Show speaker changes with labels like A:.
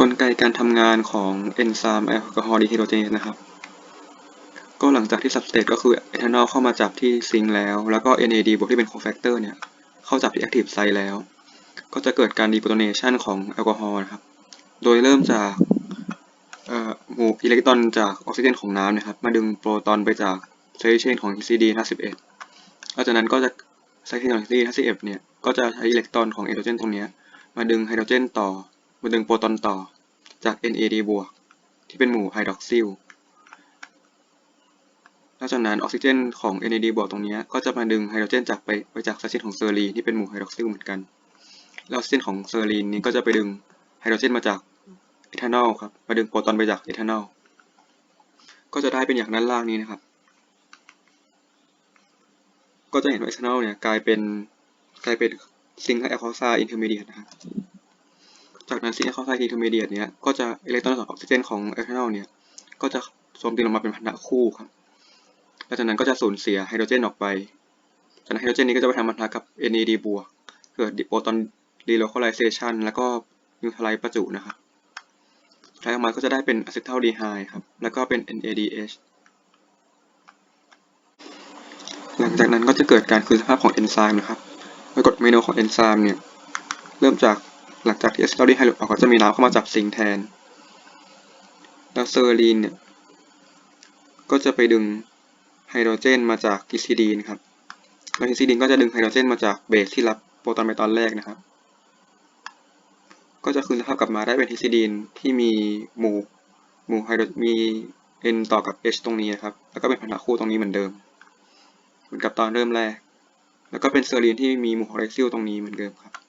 A: กลไกการทำงานของเอนไซม์แอลกอฮอล์ดีไฮโดรเจนนะครับ ก็หลังจากที่ substrate ก็คือเอทานอลเข้ามาจับที่ซิงค์แล้ว แล้วก็ NAD บวกที่เป็น cofactor เนี่ยเข้าจับที่ active site แล้ว ก็จะเกิดการ deprotonation ของแอลกอฮอล์นะครับ โดยเริ่มจากหมู่อิเล็กตรอนจากออกซิเจนของน้ำนะครับ มาดึงโปรตอนไปจาก side chain ของ histidine 51หลังจากนั้นก็จะ side chain ของ histidine 51เนี่ยก็จะใช้อิเล็กตรอนของไฮโดรเจนตรงเนี้ยมาดึงไฮโดรเจนต่อ มาดึงโปรตอนต่อจาก NAD บวกที่เป็นหมู่ไฮดรอกซิลหลังจากนั้นออกซิเจนของ NAD บวกตรงนี้ก็จะมาดึงไฮโดรเจนจากไปไปจากไซเชนของเซอรีนที่เป็นหมู่ไฮดรอกซิลเหมือนกัน แล้วออกซิเจนของเซอรีนนี้ก็จะไปดึงไฮโดรเจนมาจากเอทานอลครับ มาดึงโปรตอนไปจากเอทานอล ก็จะได้เป็นอย่างด้านล่างนี้นะครับ ก็จะเห็นว่าเอทานอลเนี่ยกลายเป็นกลายเป็นซิงค์แอลคอไซด์อินเทอร์มีเดียตนะครับ จากนั้นซิงค์แอลคอไซด์อินเทอร์มีเดียตเนี้ยก็จะอิเล็กตรอนของออกซิเจนของเอทานอลเนี่ยก็จะโจมตีลงมาเป็นพันธะคู่ครับหลังจากนั้นก็จะสูญเสียไฮโดรเจนออกไปจากนั้นไฮโดรเจนนี้ก็จะไปทำพันธะกับ NAD บวกเกิดดิโปรตอน relocalization แล้วก็นิวทรไลประจุนะครับสุดท้ายออกมาก็จะได้เป็นอะซิทัลดีไฮด์ครับ แล้วก็เป็น NADH หลังจากนั้นก็จะเกิดการคืนสภาพของเอนไซม์นะครับโดยกฎเมนูของเอนไซม์เนี่ย เริ่มจาก หลังจากที่อะซิทัลดีไฮด์หลุดออกก็จะมีน้ำเข้ามาจับซิงแทน แล้วเซอร์ลีนเนี่ยก็จะไปดึงไฮโดรเจนมาจากฮิสติดีนครับแล้วฮิสติดีนก็จะดึงไฮโดรเจนมาจากเบสที่รับโปรตอนไปตอนแรกนะครับ ก็จะคืนสภาพกลับมาได้เป็นฮิสติดีนที่มีหมู่หมู่ไฮโดรมี N ต่อกับ H ตรงนี้นะครับ แล้วก็เป็นพันธะคู่ตรงนี้เหมือนเดิม เหมือนกับตอนเริ่มแรก แล้วก็เป็นเซอรีนที่มีหมู่ไฮดรซิลตรงนี้เหมือนเดิมครับ